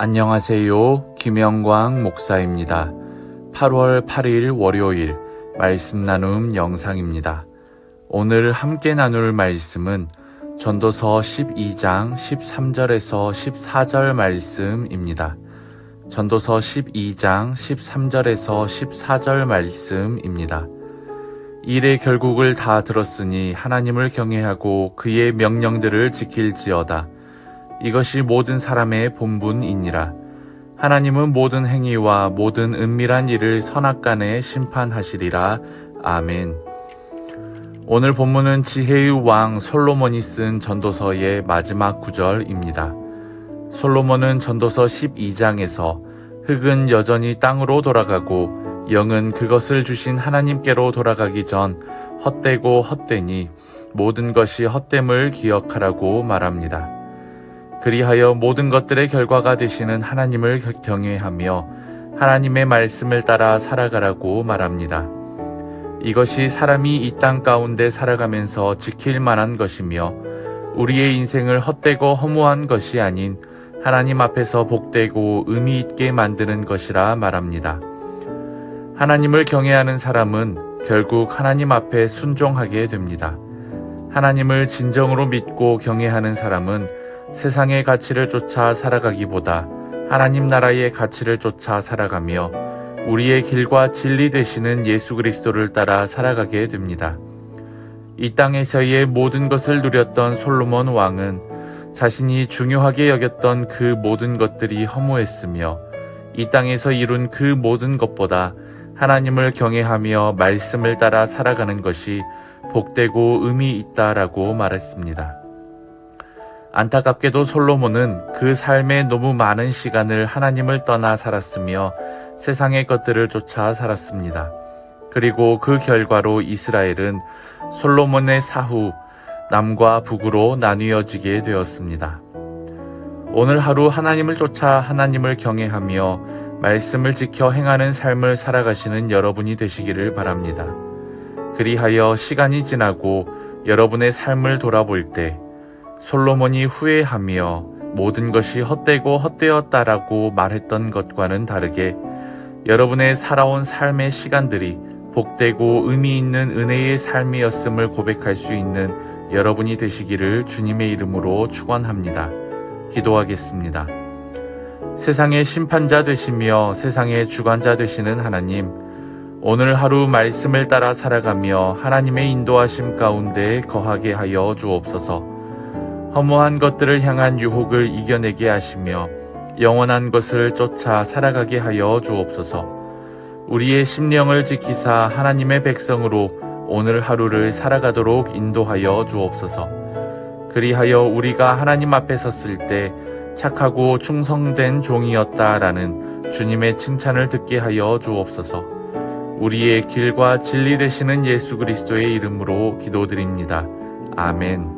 안녕하세요. 김영광 목사입니다. 8월 8일 월요일 말씀 나눔 영상입니다. 오늘 함께 나눌 말씀은 전도서 12장 13절에서 14절 말씀입니다. 전도서 12장 13절에서 14절 말씀입니다. 일의 결국을 다 들었으니 하나님을 경외하고 그의 명령들을 지킬지어다. 이것이 모든 사람의 본분이니라. 하나님은 모든 행위와 모든 은밀한 일을 선악간에 심판하시리라. 아멘. 오늘 본문은 지혜의 왕 솔로몬이 쓴 전도서의 마지막 구절입니다. 솔로몬은 전도서 12장에서 흙은 여전히 땅으로 돌아가고 영은 그것을 주신 하나님께로 돌아가기 전 헛되고 헛되니 모든 것이 헛됨을 기억하라고 말합니다. 그리하여 모든 것들의 결과가 되시는 하나님을 경외하며 하나님의 말씀을 따라 살아가라고 말합니다. 이것이 사람이 이 땅 가운데 살아가면서 지킬 만한 것이며 우리의 인생을 헛되고 허무한 것이 아닌 하나님 앞에서 복되고 의미 있게 만드는 것이라 말합니다. 하나님을 경외하는 사람은 결국 하나님 앞에 순종하게 됩니다. 하나님을 진정으로 믿고 경외하는 사람은 세상의 가치를 쫓아 살아가기보다 하나님 나라의 가치를 쫓아 살아가며 우리의 길과 진리 되시는 예수 그리스도를 따라 살아가게 됩니다. 이 땅에서의 모든 것을 누렸던 솔로몬 왕은 자신이 중요하게 여겼던 그 모든 것들이 허무했으며 이 땅에서 이룬 그 모든 것보다 하나님을 경외하며 말씀을 따라 살아가는 것이 복되고 의미 있다라고 말했습니다. 안타깝게도 솔로몬은 그 삶에 너무 많은 시간을 하나님을 떠나 살았으며 세상의 것들을 쫓아 살았습니다. 그리고 그 결과로 이스라엘은 솔로몬의 사후 남과 북으로 나뉘어지게 되었습니다. 오늘 하루 하나님을 쫓아 하나님을 경외하며 말씀을 지켜 행하는 삶을 살아가시는 여러분이 되시기를 바랍니다. 그리하여 시간이 지나고 여러분의 삶을 돌아볼 때 솔로몬이 후회하며 모든 것이 헛되고 헛되었다라고 말했던 것과는 다르게 여러분의 살아온 삶의 시간들이 복되고 의미 있는 은혜의 삶이었음을 고백할 수 있는 여러분이 되시기를 주님의 이름으로 축원합니다. 기도하겠습니다. 세상의 심판자 되시며 세상의 주관자 되시는 하나님, 오늘 하루 말씀을 따라 살아가며 하나님의 인도하심 가운데 거하게 하여 주옵소서. 허무한 것들을 향한 유혹을 이겨내게 하시며 영원한 것을 쫓아 살아가게 하여 주옵소서. 우리의 심령을 지키사 하나님의 백성으로 오늘 하루를 살아가도록 인도하여 주옵소서. 그리하여 우리가 하나님 앞에 섰을 때 착하고 충성된 종이었다라는 주님의 칭찬을 듣게 하여 주옵소서. 우리의 길과 진리 되시는 예수 그리스도의 이름으로 기도드립니다. 아멘.